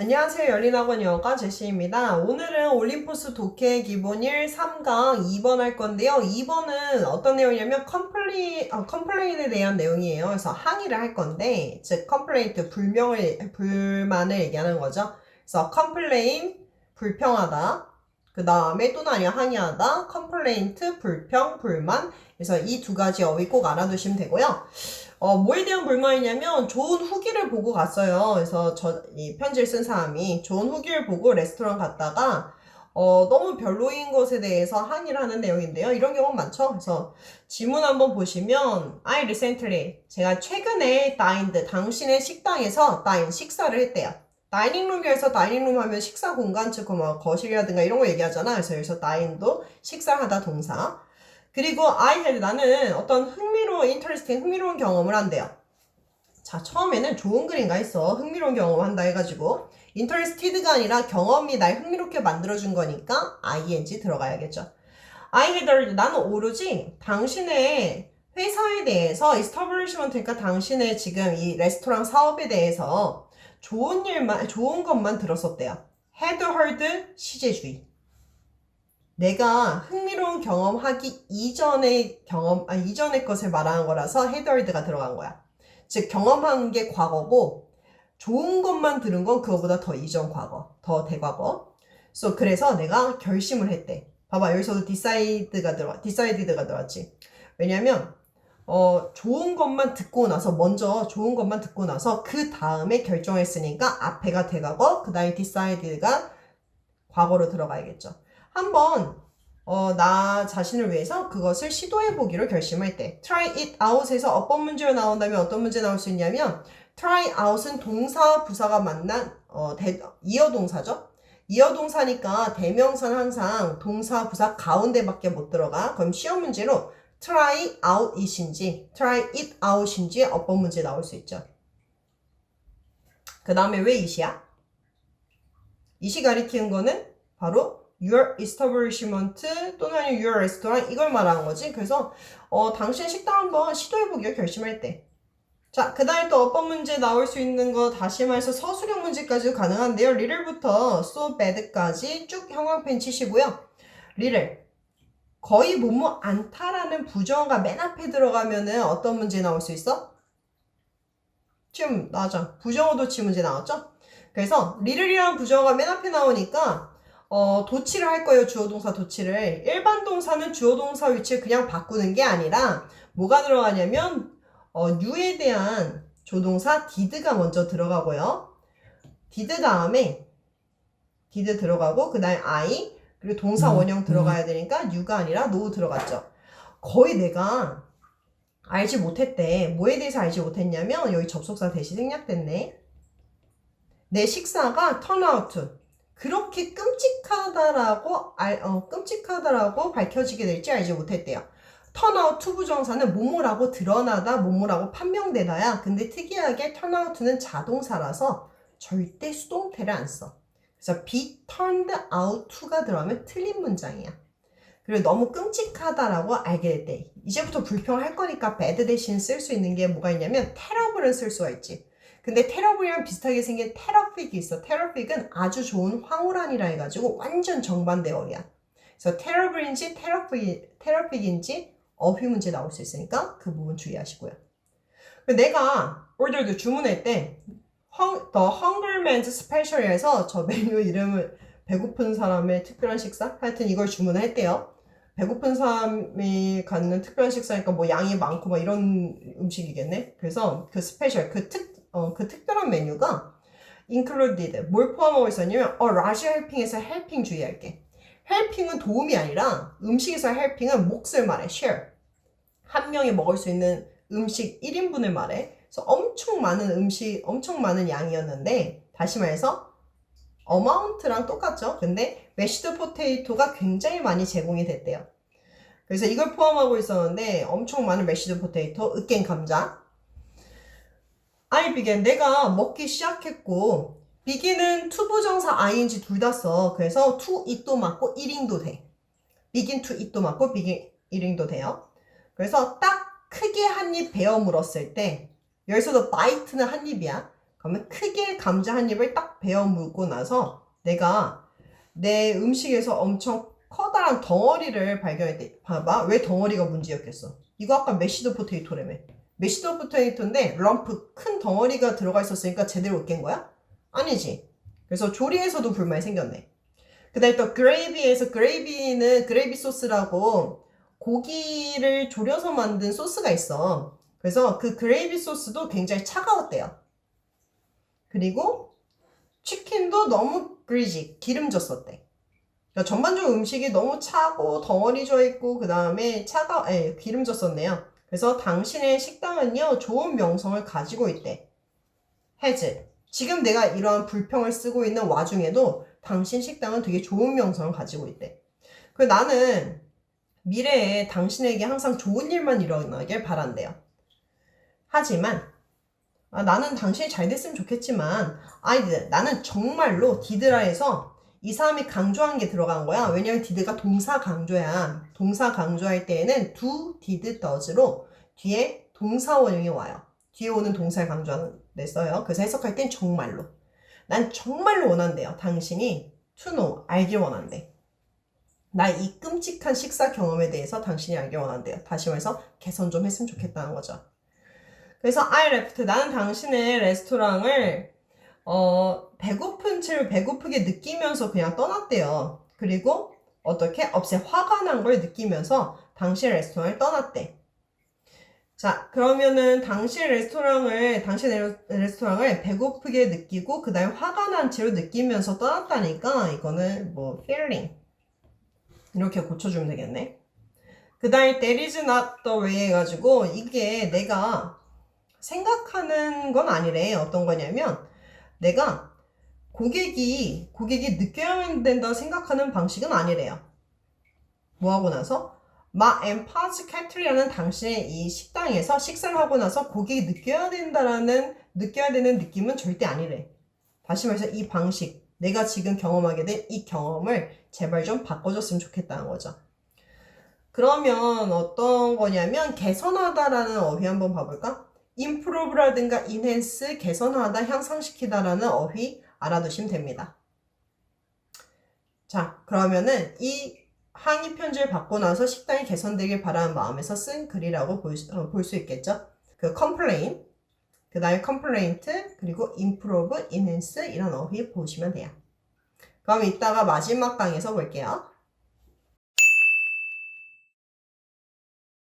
안녕하세요. 열린학원 영어과 제시입니다. 오늘은 올림포스 독해 기본 1 3강 2번 할 건데요. 2번은 어떤 내용이냐면 컴플레인, 어, 컴플레인에 대한 내용이에요. 그래서 항의를 할 건데, 즉, 컴플레인트, 불명을, 불만을 얘기하는 거죠. 그래서 컴플레인, 불평하다. 그 다음에 또는 아니면 항의하다, 컴플레인트, 불평, 불만. 그래서 이 두 가지 어휘 꼭 알아두시면 되고요. 어, 뭐에 대한 불만이냐면 좋은 후기를 보고 갔어요. 그래서 저, 이 편지를 쓴 사람이 좋은 후기를 보고 레스토랑 갔다가 어, 너무 별로인 것에 대해서 항의를 하는 내용인데요. 이런 경우 많죠. 그래서 지문 한번 보시면 I recently 제가 최근에 dined 당신의 식당에서 dine 식사를 했대요. 다이닝룸에서 다이닝룸 하면 식사 공간 즉 뭐 거실이라든가 이런 거 얘기하잖아. 그래서 여기서 dine도 식사하다 동사. 그리고 I had 나는 어떤 흥미로운 interesting 흥미로운 경험을 한대요. 자 처음에는 좋은 글인가 했어. 흥미로운 경험 한다 해가지고 interested가 아니라 경험이 날 흥미롭게 만들어준 거니까 ing 들어가야겠죠. I had heard 나는 오로지 당신의 회사에 대해서 establishment니까 당신의 지금 이 레스토랑 사업에 대해서 좋은 일만 좋은 것만 들었었대요. had heard 시제주의. 내가 흥미로운 경험하기 이전의 경험, 아, 이전의 것을 말하는 거라서 헤드월드가 들어간 거야. 즉, 경험한 게 과거고, 좋은 것만 들은 건 그거보다 더 이전 과거, 더 대과거. So, 그래서 내가 결심을 했대. 봐봐, 여기서도 decide가 들어, decided가 들어왔지. 왜냐면, 어, 좋은 것만 듣고 나서, 먼저 좋은 것만 듣고 나서, 그 다음에 결정했으니까, 앞에가 대과거, 그 다음에 decided가 과거로 들어가야겠죠. 한번 어, 나 자신을 위해서 그것을 시도해 보기로 결심할 때 try it out에서 어떤 문제가 나온다면 어떤 문제 나올 수 있냐면 try out은 동사 부사가 만난 어, 대, 이어 동사죠. 이어 동사니까 대명사는 항상 동사 부사 가운데밖에 못 들어가. 그럼 시험 문제로 try out it인지 try it out인지 어떤 문제 나올 수 있죠. 그 다음에 왜 it이야? it이 가리키는 거는 바로 your establishment 또는 your restaurant 이걸 말하는 거지. 그래서 어, 당신 식당 한번 시도해보기로 결심할 때. 자, 그 다음에 또 어떤 문제 나올 수 있는 거 다시 말해서 서술형 문제까지도 가능한데요. 리를부터 so bad까지 쭉 형광펜 치시고요. 리를 거의 뭐뭐 않다라는 부정어가 맨 앞에 들어가면은 어떤 문제 나올 수 있어? 지금 나죠. 부정어 도치 문제 나왔죠? 그래서 리를이라는 부정어가 맨 앞에 나오니까 어, 도치를 할 거예요. 주어 동사 도치를. 일반 동사는 주어 동사 위치를 그냥 바꾸는 게 아니라 뭐가 들어가냐면 어, 유에 대한 조동사 did가 먼저 들어가고요. did 다음에 did 들어가고 그 다음에 I 그리고 동사 원형 들어가야 되니까 you가 아니라 no 들어갔죠. 거의 내가 알지 못했대. 뭐에 대해서 알지 못했냐면 여기 접속사 대시 생략됐네. 내 식사가 turn out 그렇게 끔찍하다라고 알, 어, 끔찍하다라고 밝혀지게 될지 알지 못했대요. 턴아웃 투 부정사는 뭐뭐라고 드러나다, 뭐뭐라고 판명되다야. 근데 특이하게 턴아웃은 자동사라서 절대 수동태를 안 써. 그래서 be turned out to가 들어가면 틀린 문장이야. 그리고 너무 끔찍하다라고 알게 될 때, 이제부터 불평할 거니까 bad 대신 쓸 수 있는 게 뭐가 있냐면 terrible은 쓸 수가 있지. 근데 테러블이랑 비슷하게 생긴 테러픽이 있어. 테러픽은 아주 좋은 황홀한이라 해가지고 완전 정반대 어이야. 그래서 테러블인지 테러픽, 테러픽인지 어휘 문제 나올 수 있으니까 그 부분 주의하시고요. 내가 order도 주문할 때 헝, The Hungerman's Special에서 저 메뉴 이름을 배고픈 사람의 특별한 식사? 하여튼 이걸 주문을 했대요. 배고픈 사람이 갖는 특별한 식사니까 뭐 양이 많고 막 이런 음식이겠네. 그래서 그 스페셜, 그 특, 어, 그 특별한 메뉴가 included 뭘 포함하고 있었냐면 어 large helping에서 helping 주의할게. helping은 도움이 아니라 음식에서 helping은 몫을 말해 share. 한 명이 먹을 수 있는 음식 1인분을 말해. 그래서 엄청 많은 음식, 엄청 많은 양이었는데 다시 말해서 어마운트랑 똑같죠. 근데 메시드 포테이토가 굉장히 많이 제공이 됐대요. 그래서 이걸 포함하고 있었는데 엄청 많은 메시드 포테이토, 으깬 감자, I began. 내가 먹기 시작했고, begin은 투부정사 ing 둘 다 써. 그래서 to it도 맞고 1인도 돼. begin to it도 맞고 begin 1인도 돼요. 그래서 딱 크게 한 입 베어 물었을 때, 여기서도 bite는 한 입이야. 그러면 크게 감자 한 입을 딱 베어 물고 나서 내가 내 음식에서 엄청 커다란 덩어리를 발견했대. 봐봐. 왜 덩어리가 문제였겠어? 이거 아까 메시드 포테이토라며. 메시드 포테이토인데 럼프 큰 덩어리가 들어가 있었으니까 제대로 깬 거야? 아니지. 그래서 조리에서도 불만이 생겼네. 그 다음에 또 그레이비에서 그레이비는 그레이비 소스라고 고기를 졸여서 만든 소스가 있어. 그래서 그 그레이비 소스도 굉장히 차가웠대요. 그리고 치킨도 너무 그리지 기름졌었대. 그러니까 전반적으로 음식이 너무 차고 덩어리 져 있고 그 다음에 차가 에 기름졌었네요. 그래서 당신의 식당은요 좋은 명성을 가지고 있대. 해즈. 지금 내가 이러한 불평을 쓰고 있는 와중에도 당신 식당은 되게 좋은 명성을 가지고 있대. 그 나는 미래에 당신에게 항상 좋은 일만 일어나길 바란대요. 하지만 아, 나는 당신이 잘 됐으면 좋겠지만 아이들 나는 정말로 디드라에서 이 사람이 강조한 게 들어간 거야. 왜냐면 디드가 동사 강조야. 동사 강조할 때에는 두 디드 더즈로 뒤에 동사 원형이 와요. 뒤에 오는 동사를 강조하는 데 써요. 그래서 해석할 땐 정말로. 난 정말로 원한대요. 당신이 to know, 알길 원한대. 나 이 끔찍한 식사 경험에 대해서 당신이 알길 원한대요. 다시 말해서 개선 좀 했으면 좋겠다는 거죠. 그래서 I left. 나는 당신의 레스토랑을 어, 배고픈 채로 배고프게 느끼면서 그냥 떠났대요. 그리고 어떻게 없애 화가 난 걸 느끼면서 당신 레스토랑을 떠났대. 자, 그러면은 당신 레스토랑을 당신 레- 레스토랑을 배고프게 느끼고 그다음에 화가 난 채로 느끼면서 떠났다니까 이거는 뭐 feeling 이렇게 고쳐주면 되겠네. 그다음에 that is not the way 해가지고 이게 내가 생각하는 건 아니래. 어떤 거냐면 내가 고객이 고객이 느껴야 된다 생각하는 방식은 아니래요. 뭐 하고 나서 마 엠파즈 캐트리라는 당신의 이 식당에서 식사를 하고 나서 고객이 느껴야 된다라는 느껴야 되는 느낌은 절대 아니래. 다시 말해서 이 방식 내가 지금 경험하게 된 이 경험을 제발 좀 바꿔줬으면 좋겠다는 거죠. 그러면 어떤 거냐면 개선하다라는 어휘 한번 봐볼까? Improve라든가 enhance, 개선하다, 향상시키다라는 어휘 알아두시면 됩니다. 자, 그러면은 이 항의 편지를 받고 나서 식당이 개선되길 바라는 마음에서 쓴 글이라고 볼수 있겠죠? 그 complain, 그 다음에 complaint, 그리고 improve, enhance 이런 어휘 보시면 돼요. 그럼 이따가 마지막 강에서 볼게요.